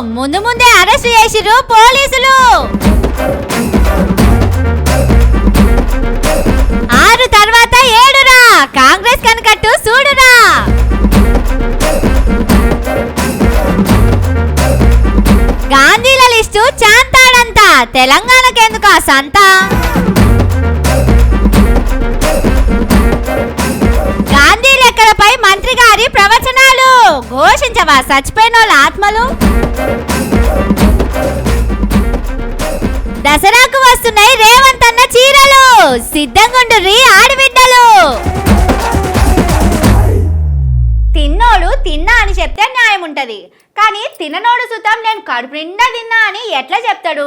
ముందు ముందే అరెస్ట్ చేసిర్రు పోలీసులు. ఆరు తర్వాత ఏడురా. కాంగ్రెస్ కనకట్టు చూడురా గాంధీల లిస్టు చాంతాడంత. తెలంగాణకెందుకు ఆ సంత? గాంధీ లెక్కలపై మంత్రి గారి ప్రవచన ఘోషించవా చచ్చిపోయిన వాళ్ళ ఆత్మలు. దసరాకు వస్తున్నాయి రేవంత్ అన్న చీరలు. సిద్ధంగుండుర్రి ఆడబిడ్డలు. తిన్నోడు తిన్నా అని చెప్తే న్యాయం ఉంటది. కానీ తిననోడు సుతం నేను కడుపు నిండా తిన్నా అని ఎట్లా చెప్తాడు?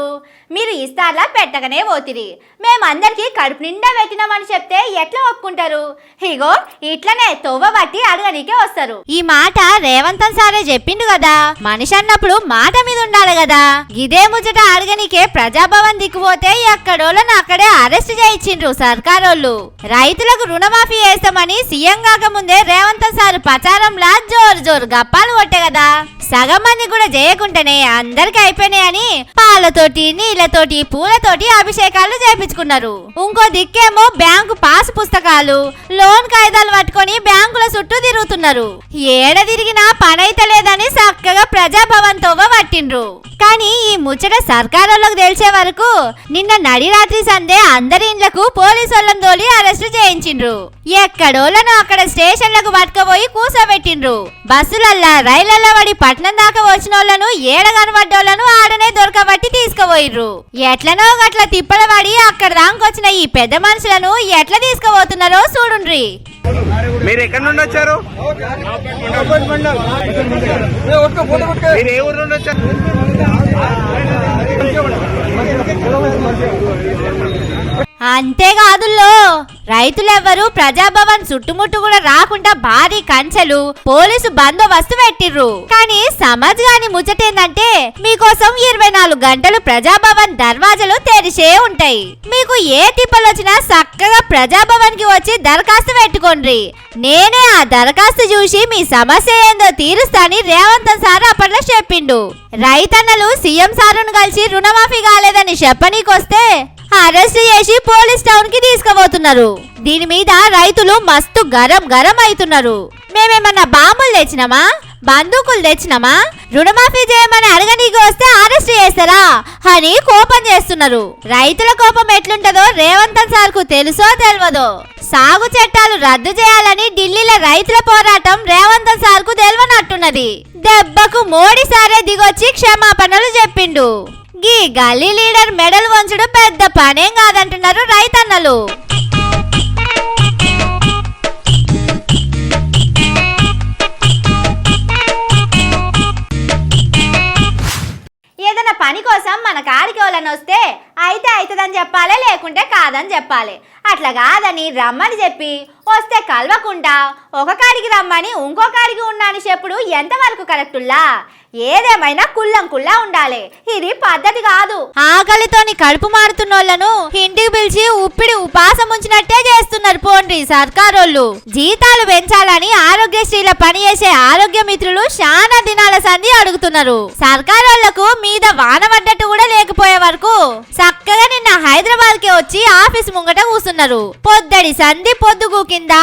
మీరు ఇస్తార్లా పెట్టగనే పోతిరి. మేమందరికీ కడుపు నిండా పెట్టినామని చెప్తే ఎట్లా ఒప్పుకుంటారు? ఇగో ఇట్లనే తొవ్వ బట్టి అడగనీకే వస్తారు. ఈ మాట రేవంతం సారే చెప్పిండు కదా? మనిషి అన్నప్పుడు మాట మీద ఉండాలి కదా? ఇదే ముచ్చట అడగనికే ప్రజాభవన్ దిక్కుపోతే ఎక్కడోళ్ళని అక్కడే అరెస్ట్ చేయించిండ్రు సర్కారోళ్ళు. రైతులకు రుణమాఫీ చేస్తామని సీఎం కాకముందే రేవంతం సార్ ప్రచారంలా జోరు జోరు గప్పాలు కొట్టే కదా? సగం మంది కూడా చేయకుండానే అందరికి అయిపోయినాయని పాలతోటి నీళ్ళతోటి పూలతోటి అభిషేకాలు చేపించుకున్నారు. ఇంకో దిక్కేమో బ్యాంకు పాస్ పుస్తకాలు లోన్ కాగితాలు పట్టుకొని బ్యాంకుల చుట్టూ తిరుగుతున్నారు. ఏడ తిరిగినా పనైతే లేదని చక్కగా ప్రజాభవన్ తోవ పట్టిండ్రు. కానీ ఈ ముచ్చట సర్కారంలోకి తెలిసే వరకు నిన్న నడిరాత్రి సందే అందరి ఇండ్లకు పోలీసు వాళ్ళని తోలి అరెస్ట్ చేయించిండ్రు. ఎక్కడోళ్ళను అక్కడ స్టేషన్లకు పట్టుకపోయి కూసోబెట్టిండ్రు. బస్సులల్లా రైళ్ళలో పడి పట్నం దాకా వచ్చిన వాళ్ళను ఏడ కనబడ్డోళ్ళను ఆడనే దొరకబట్టి తీసుకుపోయిర్రు. ఎట్లనో గట్ల తిప్పల పడి అక్కడ దాంకొచ్చిన ఈ పెద్ద మనుషులను ఎట్లా తీసుకుపోతున్నారో చూడుండ్రి. మీరు ఎక్కడి నుండి వచ్చారు మీరు ఏ ఊరు నుండి వచ్చారు అంతేకాదుల్లో రైతులెవ్వరూ ప్రజాభవన్ చుట్టుముట్టు కూడా రాకుండా భారీ కంచెలు పోలీసు బందోబస్తు పెట్టిర్రు. కానీ సమాజ్ గాని ముచ్చటేందంటే మీకోసం ఇరవై నాలుగు గంటలు ప్రజాభవన్ దర్వాజలు తెరిచే ఉంటాయి. మీకు ఏ తిప్పలు వచ్చినా చక్కగా ప్రజాభవన్కి వచ్చి దరఖాస్తు పెట్టుకోండి. నేనే ఆ దరఖాస్తు చూసి మీ సమస్య ఏందో తీరుస్తాని రేవంత్ సార్ అప్పట్లో చెప్పిండు. రైతన్నలు సీఎం సారును కలిసి రుణమాఫీ కాలేదని చెప్పనీకొస్తే అరెస్ట్ చేసి పోలీస్ టౌన్కి తీసుకుపోతున్నారు. దీని మీద రైతులు మస్తు గరం గరం అవుతున్నారు. మేమేమన్నా బాంబులు తెచ్చినామా? బందూకులు తెచ్చినామా? రుణమాఫీ చేయమని అడగనీకి వస్తే అరెస్ట్ చేస్తారా? అని కోపం చేస్తున్నారు. రైతుల కోపం ఎట్లుంటదో రేవంత్ సార్కు తెలుసో తెలియదో సాగు చట్టాలు రద్దు చేయాలని ఢిల్లీలో రైతుల పోరాటం రేవంత్ సార్కు తెలియనట్టున్నది దెబ్బకు మోడీ సారే దిగొచ్చి క్షమాపణలు చెప్పిండు. గీ గల్లీ లీడర్ మెడల్ వంచడం పెద్ద పనేం కాదంటున్నారు రైతన్నలు. ఏదైనా పని కోసం మన కాడికి వాళ్ళని వస్తే అయితే అవుతుందని చెప్పాలి లేకుంటే కాదని చెప్పాలి. అట్లా కాదని రమ్మని చెప్పి వస్తే కలవకుండా ఒక కాడికి రమ్మని ఇంకో కాడికి ఉన్నాను చెప్పుడు ఎంతవరకు కరెక్టుల్లా? ఏదేమైనా కుల్లం కుల్లా ఉండాలి. ఇది పద్ధతి కాదు. ఆకలితోని కడుపు మారుతున్నోళ్ళను ఇంటికి పిలిచి ఉప్పిడి ఉపాసం ఉంచినట్టే చేస్తున్నారు పోండ్రి సర్కారోళ్ళు. జీతాలు పెంచాలని ఆరోగ్యశ్రీల పనిచేసే ఆరోగ్య మిత్రులు చాలా దినాల సంధి అడుగుతున్నారు. సర్కారోళ్ళకు మీద వాన పడ్డట్టు కూడా లేకపోయే వరకు చక్కగా నిన్న హైదరాబాద్కి వచ్చి ఆఫీస్ ముంగట కూస్తున్నారు పొద్దడి సంధి పొద్దుగూకి కింద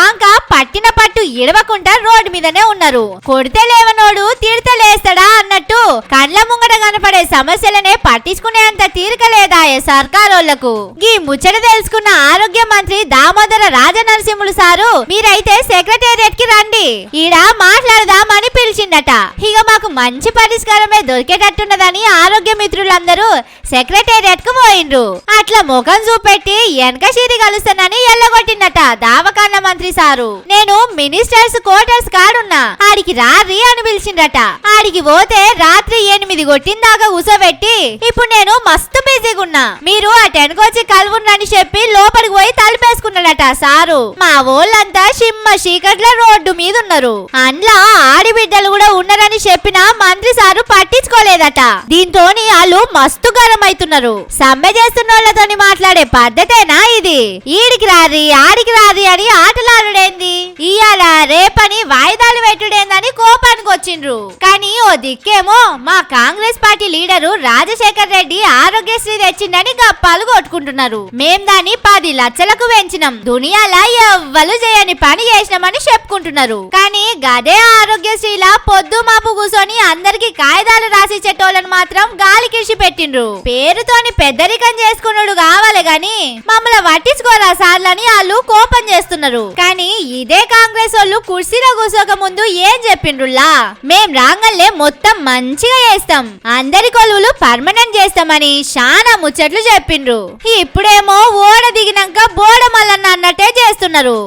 పట్టిన పట్టు ఇడవకుండా రోడ్డు మీదనే ఉన్నారు. కొడితే లేవనోడు తిడితే లేస్తాడా అన్నట్టు కండ్ల ముంగట కనపడే సమస్యలనే పట్టించుకునేంత తీరిక లేదా ఏ సర్కారోళ్ళకు? ఈ ముచ్చట తెలుసుకున్న ఆరోగ్య మంత్రి దామోదర రాజనరసింహులు సారు మీరైతే సెక్రటేరియట్కి రండి. ఈడ మాట్లాడదామని పిలిచిండట ఇక మాకు మంచి పరిష్కారమే దొరికేటట్టున్నదని ఆరోగ్య మిత్రులందరూ సెక్రటేరియట్కు పోయిండ్రు. అట్లా ముఖం చూపెట్టి వెనక షీరి కలుస్తానని ఎల్లగొట్టిందట. దావకాండ మంత్రి సారు. నేను మినిస్టర్స్ క్వార్టర్స్ కాడున్నా. ఆడికి రారి అని పిలిచిండట ఆడికి పోతే రాత్రి ఎనిమిది కొట్టిందాకా కూసోబెట్టి ఇప్పుడు నేను మస్తు బిజీగా ఉన్నా మీరు ఆ టెన్కొచ్చి కలువుండని చెప్పి లోపలికి పోయి తలుపేసుకున్నాడట సారు. మా ఊళ్ళంతా సిమ్మ చీకట్ల రోడ్డు మీద ఉన్నారు అందులో ఆడిబిడ్డలు కూడా ఉన్నారని చెప్పిన మంత్రి సారు పట్టించుకోలేదట. దీంతో దీంతోని వాళ్ళు మస్తు గరం అవుతున్నారు సమ్మె చేస్తున్న వాళ్ళతోని మాట్లాడే పద్ధతేనా ఇది? ఈడికి రారి ఆడికి రారి అని ఆటలాడుడేంది ఇయాల రేపని వాయిదాలు పెట్టుడేందని కోపానికి వచ్చిండ్రు. కానీ ఓ దిక్కేమో మా కాంగ్రెస్ పార్టీ లీడరు రాజశేఖర్ రెడ్డి ఆరోగ్యశ్రీ తెచ్చిండని గప్పాలు కొట్టుకుంటున్నారు. మేం దాన్ని పది లక్షలకు పెంచినాం. దునియాల ఎవ్వలు చేయని పని చేసినామని చెప్పుకుంటున్నారు. కానీ గదే ఆరోగ్యశ్రీలా పొద్దు మాపు కూసోని అందరికి కాగితాలు రాసిచ్చేటోళ్ళని మాత్రం గాలి కిరిసి పెట్టిండ్రు. పేరుతోని పెద్దరికం చేసుకున్నాడు కావాలి గాని మమ్మల్ని పట్టించుకోరా సార్లని వాళ్ళు కోపం చేస్తున్నారు. కానీ ఇదే కాంగ్రెస్ వాళ్ళు కుర్సీలో కూర్చోక ముందు ఏం చెప్పిండ్రులా మేం రాంగల్లే మొత్తం మంచిగా చేస్తాం. అందరి కొలువులు పర్మనెంట్ చేస్తామని శానా ముచ్చట్లు చెప్పిండ్రు. ఇప్పుడేమో ఓడ దిగినాక బోడ మల్లన్న అన్నట్టే చేస్తున్నారు.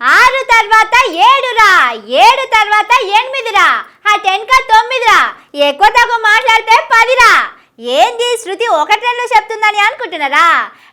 ఆరు తర్వాత ఏడురా ఏడు తర్వాత ఎనిమిదిరా ఆ టెన్క తొమ్మిదిరా ఎక్కువ తక్కువ మాట్లాడితే పదిరా ఏంది శృతి ఒకటి రెండు చెప్తుందని అనుకుంటున్నారా?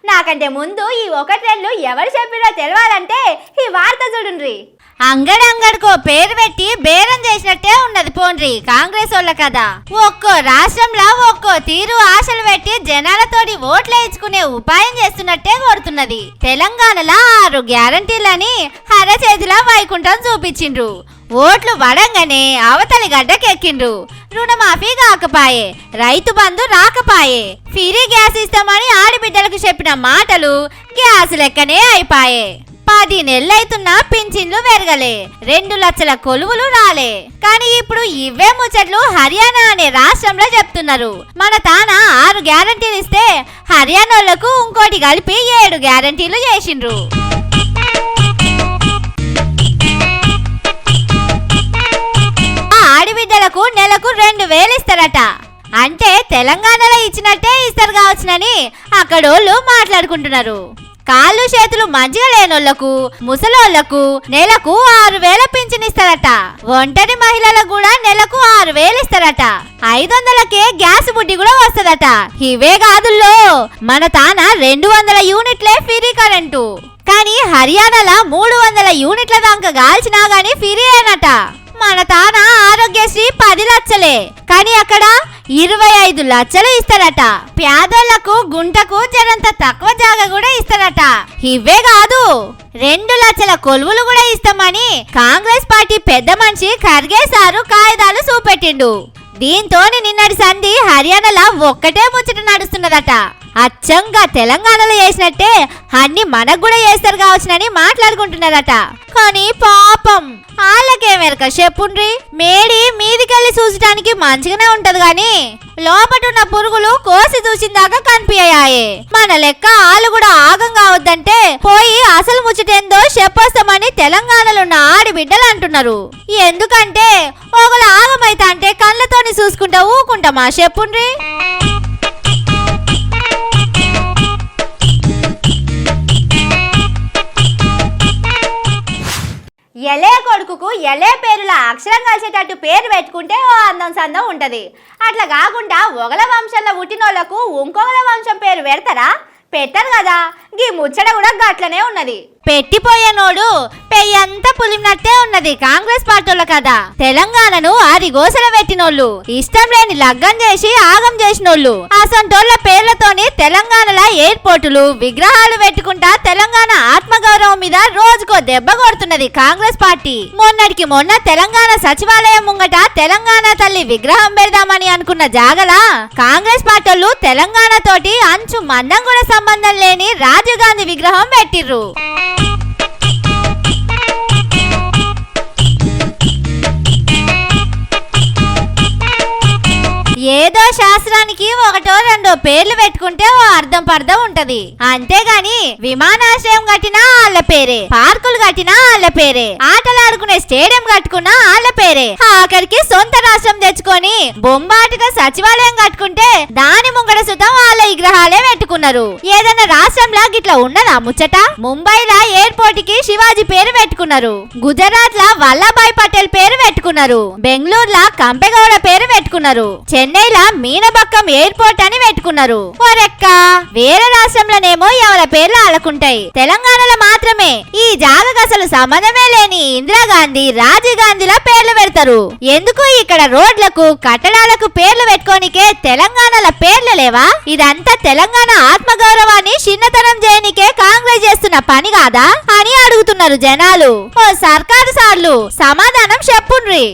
నాకంటే ముందు ఈ ఒకటి రెండు ఎవరు చెప్పిరో తెలవాలంటే ఈ వార్త చూడుండ్రి. అంగడంగడికో పేరు పెట్టి బేరం చేసినట్టే ఉన్నది పోండ్రి కాంగ్రెస్ వాళ్ళ కదా ఒక్కో రాష్ట్రంలో ఒక్కో తీరు ఆశలు పెట్టి జనాలతోటి ఓట్లు వేయించుకునే ఉపాయం చేస్తున్నట్టే కోరుతున్నది. తెలంగాణలో ఆరు గ్యారంటీలని హరచేతిలా వైకుంఠం చూపించిండ్రు. ఓట్లు పడంగానే అవతలి గడ్డకెక్కిండ్రు. రుణమాఫీ కాకపాయే రైతు బంధు రాకపాయే. ఫ్రీ గ్యాస్ ఇస్తామని ఆడబిడ్డలకు చెప్పిన మాటలు గ్యాస్ లెక్కనే అయిపాయే. పది నెలలైతున్నా పింఛన్లు పెరగలే రెండు లక్షల కొలువులు రాలే. కానీ ఇప్పుడు ఇవే ముచ్చట్లు హర్యానా అనే రాష్ట్రంలో చెప్తున్నారు. మన తాన ఆరు గ్యారంటీలు ఇస్తే హర్యానాలకు ఇంకోటి కలిపి ఏడు గ్యారంటీలు చేసిండ్రు. ఆడబిడ్డలకు నెలకు రెండు వేలు ఇస్తారట. అంటే తెలంగాణలో ఇచ్చినట్టే ఇస్తారు కావచ్చునని అక్కడోళ్ళు మాట్లాడుకుంటున్నారు. కాళ్ళు చేతులు మంచిగా లేనోళ్ళకు ముసలోళ్ళకు నెలకు ఆరు వేల పింఛనిస్తారట ఒంటరి మహిళలకు కూడా నెలకు ఆరు వేలు ఇస్తారట. ఐదు వందలకే గ్యాస్ బుడ్డి కూడా వస్తుందట. ఇవే కాదుల్లో మన తాన రెండు వందల యూనిట్లే ఫ్రీ కరెంటు. కానీ హర్యానాలో మూడు వందల యూనిట్ల దాకా గాల్చినా గానీ ఫ్రీ అయినట మన తాన ఆరోగ్యశ్రీ పది లక్షలే. కానీ అక్కడ ఇరవై ఐదు లక్షలు ఇస్తారట. పేదోళ్ళకు గుంటకు జరంత తక్కువ జాగా కూడా ఇస్తారట. ఇవే కాదు రెండు లక్షల కొలువులు కూడా ఇస్తామని కాంగ్రెస్ పార్టీ పెద్ద మనిషి ఖర్గే సారు కాగితాలు చూపెట్టిండు. దీంతో నిన్నటి సంధి హర్యానాలో ఒక్కటే ముచ్చట నడుస్తున్నదట. అచ్చంగా తెలంగాణలో చేసినట్టే అన్ని మనకు కూడా చేస్తారు కావచ్చునని మాట్లాడుకుంటున్నారట. కానీ పాపం వాళ్ళకేమెరక చెప్పుండ్రి. మేడి మీదికెళ్ళి చూసటానికి మంచిగానే ఉంటది గాని లోపటున్న పురుగులు కోసి చూసిందాకా కనిపించాయి మన లెక్క ఆలు కూడా ఆగం కావద్దంటే పోయి అసలు ముచ్చటేందో చెప్పొస్తామని తెలంగాణలో ఉన్న ఆడిబిడ్డలు అంటున్నారు. ఎందుకంటే ఒకళ్ళు ఆగమైతా అంటే కళ్ళతోని చూసుకుంటా ఊకుంటామా చెప్పుండ్రి? ఎలే కొడుకుకు ఎలే పేరుల అక్షరం కలిసేటట్టు పేరు పెట్టుకుంటే ఓ అందం సందం ఉంటుంది. అట్లా కాకుండా ఒకల వంశంలో పుట్టినోళ్ళకు ఇంకొకల వంశం పేరు పెడతారా? పెట్టరు కదా. గీ ముచ్చట కూడా గట్లనే ఉన్నది. పెట్టిపోయేనోడు పెయ్యంతా పులిమినట్టే ఉన్నది కాంగ్రెస్ పార్టీల కదా. తెలంగాణను ఆది గోసల పెట్టినోళ్ళు ఇష్టం లేని లగ్గం చేసి ఆగం చేసినోళ్ళు అసంటోళ్ళ పేర్లతోని తెలంగాణల ఎయిర్పోర్టులు విగ్రహాలు పెట్టుకుంటా తెలంగాణ ఆత్మగౌరవం మీద రోజుకో దెబ్బ కొడుతున్నది కాంగ్రెస్ పార్టీ. మొన్నటికి మొన్న తెలంగాణ సచివాలయం ముంగట తెలంగాణ తల్లి విగ్రహం పెడదామని అనుకున్న జాగలా కాంగ్రెస్ పార్టీలు తెలంగాణ తోటి అంచు మందం కూడా సంబంధం లేని రాజీవ్ గాంధీ విగ్రహం పెట్టిర్రు. సంవత్సరానికి ఒకటో రెండో పేర్లు పెట్టుకుంటే ఓ అర్థం పర్థం ఉంటది. అంతేగాని విమానాశ్రయం కట్టినా వాళ్ళ పేరే పార్కులు కట్టినా వాళ్ళ పేరే ఆటలాడుకునే స్టేడియం కట్టుకున్నా వాళ్ళ పేరే. ఆఖరికి సొంత రాష్ట్రం తెచ్చుకొని బొంబాటుగా సచివాలయం కట్టుకుంటే దాని ముంగడ సుతం వాళ్ళ విగ్రహాలే పెట్టుకున్నారు. ఏదైనా రాష్ట్రంలా గిట్లా ఉన్నదా ముచ్చట? ముంబైలా ఎయిర్పోర్ట్కి శివాజీ పేరు పెట్టుకున్నారు. గుజరాత్ లా వల్లభాయ్ పటేల్ పేరు పెట్టుకున్నారు. బెంగళూరు లా కంపెగౌడ పేరు పెట్టుకున్నారు. చెన్నైలా మీనబక్కం ఎయిర్పోర్ట్ అని పెట్టుకున్నారు. పెట్టుకున్నారు. ఒరెక్క వేరే రాష్ట్రంలోనేమో ఎవరి పేర్లు ఆలకుంటాయి తెలంగాణలో మాత్రమే. ఈ జాగకు అసలు సంబంధమే లేని ఇందిరాగాంధీ రాజీవ్ గాంధీల పేర్లు పెడతారు. ఎందుకు ఇక్కడ రోడ్లకు కట్టడాలకు పేర్లు పెట్టుకోనికే తెలంగాణల పేర్లు లేవా? ఇదంతా తెలంగాణ ఆత్మగౌరవాన్ని చిన్నతనం చేయనికే కాంగ్రెస్ చేస్తున్న పని కాదా? అని అడుగుతున్నారు జనాలు. ఓ సర్కారు సార్లు సమాధానం చెప్పుండ్రి.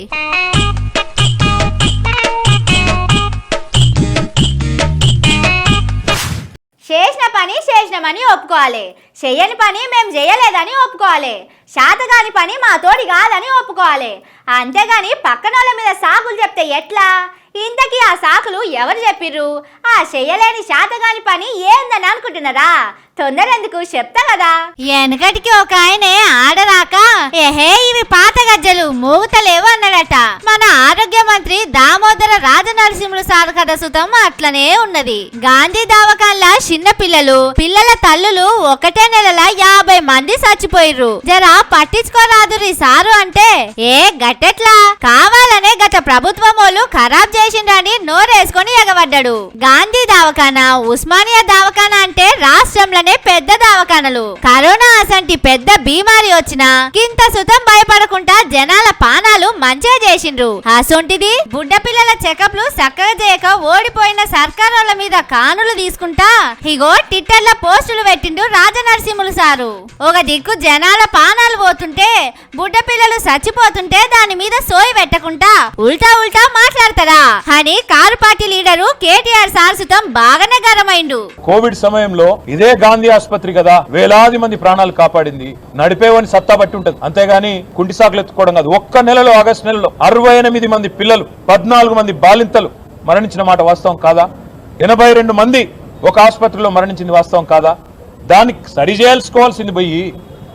పని చేసినామని ఒప్పుకోవాలి. చెయ్యని పని మేము చేయలేదని ఒప్పుకోవాలి. శాతగాని పని మా తోడి కాదని ఒప్పుకోవాలి. అంతేగాని పక్కనోళ్ళ మీద సాకులు చెప్తే ఎట్లా? ఇంతకీ ఆ సాకులు ఎవరు చెప్పిర్రు? ఆ చెయ్యలేని శాతగాని పని ఏందని అనుకుంటున్నారా? తొందర ఎందుకు? చెప్తా కదా. వెనకటికి ఒక ఆయనే ఆడరాక ఏహే ఇవి పాత గజ్జలు మూగుతలేవు అన్నాడట. మన ఆడ ముఖ్యమంత్రి దామోదర రాజనరసింహులు సార్ కథ సుతం అట్లనే ఉన్నది. గాంధీ దావకాన్ల చిన్న పిల్లలు పిల్లల తల్లులు ఒకటే నెలల యాభై మంది చచ్చిపోయిర్రు. జరా పట్టించుకోరాదు సారు అంటే ఏ గట్టెట్లా? కావాలనే గత ప్రభుత్వం వాళ్ళు ఖరాబ్ చేసిండ్రని నోరేసుకొని ఎగబడ్డాడు. గాంధీ దావఖానా ఉస్మానియా దావఖానా అంటే రాష్ట్రంలోనే పెద్ద దావఖానలు. కరోనా అసంటి పెద్ద బీమారి వచ్చినా కింత సుతం భయపడకుండా జనాల పానాలు మంచిగా చేసిండ్రు. అసొంటిది బుడ్డ పిల్లల చెకప్లు చక్కగా చేయక ఓడిపోయిన సర్కారోళ్ళ మీద కానులు తీసుకుంటా? ఇగో ట్విట్టర్లో పోస్టులు పెట్టిండు రాజనరసింహులు సారు. ఒక దిక్కు జనాల పానాలు పోతుంటే బుడ్డ పిల్లలు చచ్చిపోతుంటే దాని మీద సోయి పెట్టకుండా ఉల్టా ఉల్టా మాట్లాడతారా? అని car party leader KTR sir సుతం బాగానే గరమైండు. కోవిడ్ సమయంలో ఇదే గాంధీ ఆసుపత్రి కదా వేలాది మంది ప్రాణాలు కాపాడింది. నడిపేవని సత్తా పట్టి ఉంటది అంతేగాని కుంటి సాకులు ఎత్తుకోవడం కాదు. ఒక్క నెలలో ఆగస్టు నెలలో అరవై ఎనిమిది మంది పిల్లలు పద్నాలుగు మంది బాలింతలు మరణించిన మాట వాస్తవం కాదా? ఎనభై రెండు మంది ఒక ఆసుపత్రిలో మరణించింది వాస్తవం కాదా? దాన్ని సరి చేయాల్సుకోవాల్సింది పోయి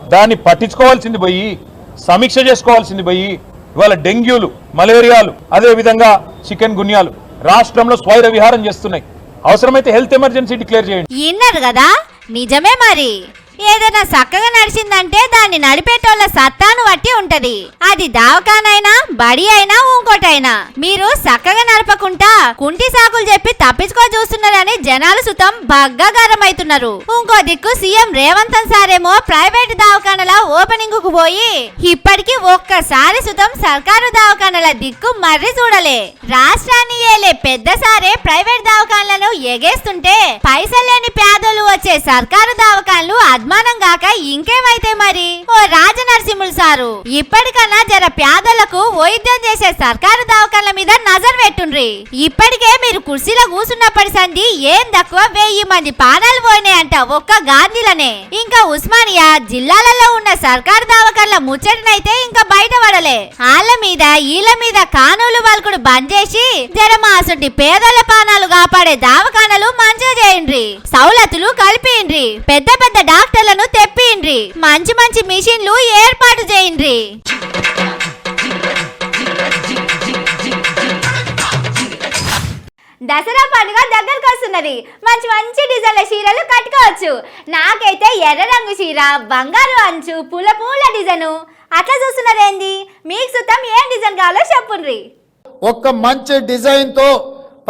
దాన్ని పట్టించుకోవాల్సింది పోయి సమీక్ష చేసుకోవాల్సింది పోయి ఇవాళ డెంగ్యూలు మలేరియాలు అదే విధంగా చికెన్ గున్యాలు రాష్ట్రంలో స్వైర విహారం చేస్తున్నాయి. అవసరమైతే హెల్త్ ఎమర్జెన్సీ డిక్లేర్ చేయండి. కదా? నిజమే మరి. ఏదైనా చక్కగా నడిచిందంటే దాన్ని నడిపేటోళ్ళ సత్తాను బట్టి ఉంటది. అది దావకానైనా బడి అయినా ఇంకోటైనా మీరు చక్కగా నడపకుండా కుంటి సాకులు చెప్పి తప్పించుకో చూస్తున్నారని జనాలు సుతం బగ్గాగారమైతున్నారు ఇంకో దిక్కు సీఎం రేవంత్ సారేమో ప్రైవేట్ దవాఖానల ఓపెనింగ్కు పోయి ఇప్పటికి ఒక్కసారి సుతం సర్కారు దవాఖానల దిక్కు మర్రి చూడలే. రాష్ట్రాన్ని ఏలే పెద్ద సారే ప్రైవేట్ దవాఖానలను ఎగేస్తుంటే పైసలేని పేదలు వచ్చే సర్కారు దవాఖానలు అవమానం గాక ఇంకేమైతే మరి? ఓ రాజనరసింహులు సారు ఇప్పటికన్నా జర పేదలకు వైద్యం చేసే సర్కారు దవాఖాన్ల మీద నజర్ పెట్టుండ్రి ఇప్పటికే మీరు కుర్చీలో కూర్చున్నప్పటి సంది ఏం తక్కువ వెయ్యి మంది పానాలు పోయినాయంట ఒక్క గాంధీలనే. ఇంకా ఉస్మానియా జిల్లాలలో ఉన్న సర్కారు దవాఖాన్ల ముచ్చటనైతే ఇంకా బయటపడలే. వాళ్ళ మీద ఈల మీద కానూలు వల్కుడు బంద్ చేసి జరమాసుంటి పేదల పానాలు కాపాడే దవాఖానలు మంచిగా చేయండ్రి. సౌలతులు కలిపిండ్రి పెద్ద పెద్ద డాక్టర్ డాక్టర్లను తెప్పిండ్రి. మంచి మంచి మిషన్లు ఏర్పాటు చేయండ్రి. దసరా పండుగ దగ్గరకు వస్తున్నది. మంచి మంచి డిజైన్ల చీరలు కట్టుకోవచ్చు. నాకైతే ఎర్ర రంగు చీర బంగారు అంచు పూల పూల డిజైను. అట్లా చూస్తున్నారేంది మీకు సుతం ఏం డిజైన్ కావాలో చెప్పుండ్రి. ఒక్క మంచి డిజైన్తో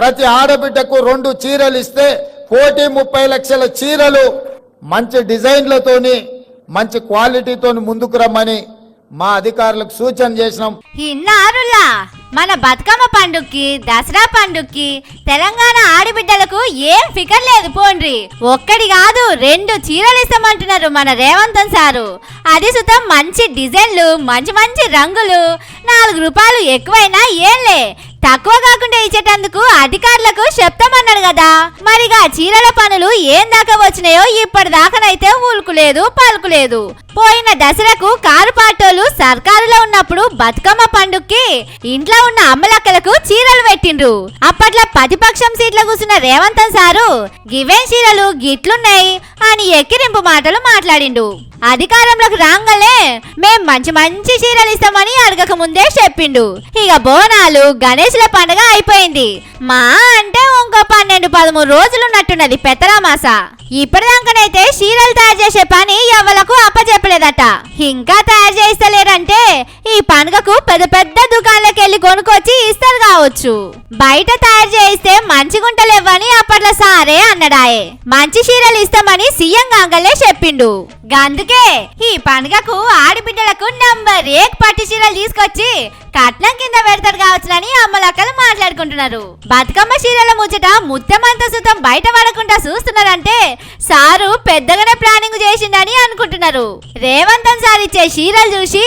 ప్రతి ఆడబిడ్డకు రెండు చీరలు ఇస్తే కోటి ముప్పై లక్షల చీరలు మంచి డిజైన్లతోని మంచి క్వాలిటీతోని ముందుకు రమ్మని మా అధికారులకు సూచన చేసినాం. ఇన్నారులా మన బతుకమ్మ పండుగకి దసరా పండుగకి తెలంగాణ ఆడబిడ్డలకు ఏం ఫికర్ లేదు పోండ్రి. ఒక్కడి కాదు రెండు చీరలు ఇస్తామంటున్నారు మన రేవంతన్ సారు. అది సుతం మంచి డిజైన్లు మంచి మంచి రంగులు నాలుగు రూపాయలు ఎక్కువైనా ఏంలే తక్కువ కాకుండా ఇచ్చేటందుకు అధికారులకు చెప్తామన్నాడు కదా. మరిగా చీరల పనులు ఏం దాకా వచ్చినాయో ఇప్పటి దాకానైతే పలుకులేదు. పోయిన దసరాకు కారు పాటోలు సర్కారులో ఉన్నప్పుడు బతుకమ్మ పండుగకి ఇంట్లో ఉన్న అమ్మలక్కలకు చీరలు పెట్టిండ్రు. అప్పట్లో ప్రతిపక్షం సీట్ల కూర్చున్న రేవంత్ సారు గివెన్ చీరలు? గిట్లున్నాయి అని ఎక్కిరింపు మాటలు మాట్లాడిండు. అధికారంలోకి రాగానే మేం మంచి మంచి చీరలు ఇస్తామని అడగక ముందే చెప్పిండు. ఇక బోనాలు గణేశుల పండుగ అయిపోయింది. మా అంటే ఇంకో పన్నెండు పదమూడు రోజులు ఉన్నట్టున్నది పెత్తరామాస ఇప్పటిదాకానైతే చీరలు తయారు చేసే పని ఎవలకు చెప్పలేదట. ఇంకా తయారు చేస్తలేరంటే ఈ పండుగకు పెద్ద పెద్ద దుకాణాలకు వెళ్ళి కొనుక్కొచ్చి ఇస్తారు కావచ్చు. బయట తయారు చేయిస్తే మంచిగుంటలేవని అప్పట్లో సారే అన్నడాయే. మంచి చీరలు ఇస్తామని సీఎం గంగలే చెప్పిండు. అందుకే ఈ పండుగకు ఆడబిడ్డలకు నంబర్ ఏక్ పట్టు చీరలు తీసుకొచ్చి కట్నం కింద పెడతాడు కావచ్చునని అమ్మలక్కలు మాట్లాడుకుంటున్నారు. బతుకమ్మ చీరల ముచ్చట ముత్తమంత సుతం బయట పడకుండా చూస్తున్నారంటే సారు పెద్దగానే ప్లానింగ్ చేసిండని అనుకుంటున్నారు. రేవంతన్ సార్ ఇచ్చే చీరలు చూసి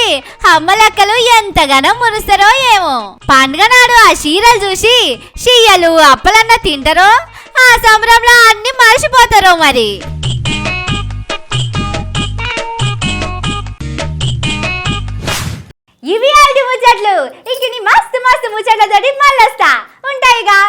అమ్మలక్కలు ఎంతగానో మురుస్తారో ఏమో. పండుగ నాడు ఆ చీరలు చూసి షీయలు అప్పలన్న తింటారో? ఆ సంబరంలో అన్ని మర్చిపోతారో మరి. ఇవి ఆల్టి ముచ్చట్లు. ఇంక నీ మస్తు మస్తు ముచ్చట్లతోటి మళ్ళొస్తా. ఉంటాయిగా.